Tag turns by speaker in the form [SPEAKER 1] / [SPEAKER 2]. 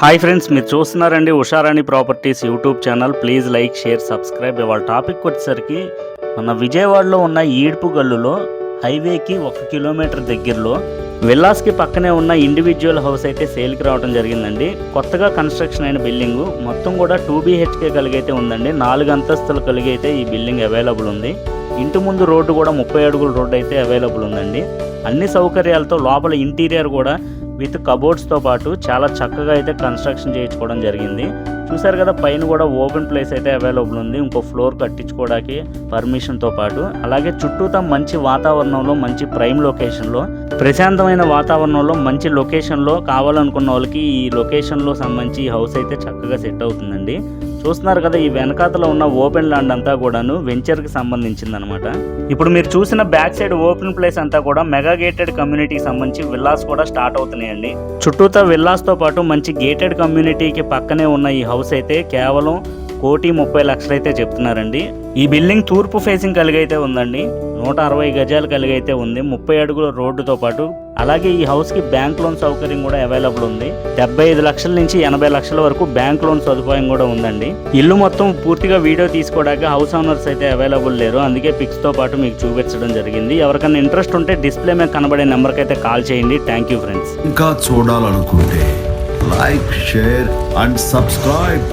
[SPEAKER 1] Hi friends మీరు చూస్తున్నారండి Usharani properties YouTube channel. Please like share subscribe. ఇవాళ topic వచ్చేసరికి మన విజయవాడలో ఉన్న ఈడ్పు గల్లులో హైవేకి ఒక కిలోమీటర్ దగ్గరలో విల్లాస్కి పక్కనే ఉన్న ఇండివిజువల్ హౌస్ అయితే సేల్కి రావడం జరిగిందండి. కొత్తగా కన్స్ట్రక్షన్ అయిన బిల్డింగ్ మొత్తం కూడా టూ బీహెచ్కే కలిగైతే ఉందండి. నాలుగు అంతస్తులు కలిగి అయితే ఈ బిల్డింగ్ అవైలబుల్ ఉంది. ఇంటి ముందు రోడ్డు కూడా ముప్పై అడుగుల రోడ్డు అయితే అవైలబుల్ ఉందండి. అన్ని సౌకర్యాలతో లోపల ఇంటీరియర్ కూడా విత్ కబోర్డ్స్తో పాటు చాలా చక్కగా అయితే కన్స్ట్రక్షన్ చేయించుకోవడం జరిగింది. చూసారు కదా పైన కూడా ఓపెన్ ప్లేస్ అయితే అవైలబుల్ ఉంది. ఇంకో ఫ్లోర్ కట్టించుకోవడానికి పర్మిషన్తో పాటు. అలాగే చుట్టూతా మంచి వాతావరణంలో మంచి ప్రైమ్ లొకేషన్లో ప్రశాంతమైన వాతావరణంలో మంచి లొకేషన్లో కావాలనుకున్న వాళ్ళకి ఈ లొకేషన్లో సంబంధించి ఈ హౌస్ అయితే చక్కగా సెట్ అవుతుందండి. చూస్తున్నారు కదా ఈ వెనకాతలో ఉన్న ఓపెన్ ల్యాండ్ అంతా కూడాను వెంచర్కి సంబంధించింది అనమాట ఇప్పుడు మీరు చూసిన బ్యాక్ సైడ్ ఓపెన్ ప్లేస్ అంతా కూడా మెగా గేటెడ్ కమ్యూనిటీకి సంబంధించి విల్లాస్ కూడా స్టార్ట్ అవుతున్నాయండి. చుట్టూతా విల్లాస్తో పాటు మంచి గేటెడ్ కమ్యూనిటీకి పక్కనే ఉన్న ఈ హౌస్ అయితే కేవలం కోటి ముప్పై లక్షలు అయితే చెప్తున్నారండి. ఈ బిల్డింగ్ తూర్పు ఫేసింగ్ కలిగైతే ఉందండి. నూట అరవై గజాలు కలిగైతే ఉంది. ముప్పై అడుగుల రోడ్డుతో పాటు అలాగే ఈ హౌస్కి బ్యాంక్ లోన్ సౌకర్యం కూడా అవైలబుల్ ఉంది. డెబ్బై ఐదు లక్షల నుంచి ఎనభై లక్షల వరకు బ్యాంక్ లోన్ సదుపాయం కూడా ఉందండి. ఇల్లు మొత్తం పూర్తిగా వీడియో తీసుకోవడానికి హౌస్ ఓనర్స్ అయితే అవైలబుల్ లేరు. అందుకే పిక్స్తో పాటు మీకు చూపించడం జరిగింది. ఎవరికైనా ఇంట్రెస్ట్ ఉంటే డిస్ప్లే మీద కనబడే నెంబర్కి అయితే కాల్ చేయండి. థ్యాంక్ యూ ఫ్రెండ్స్
[SPEAKER 2] ఇంకా చూడాలనుకుంటే లైక్ షేర్ అండ్ సబ్స్క్రైబ్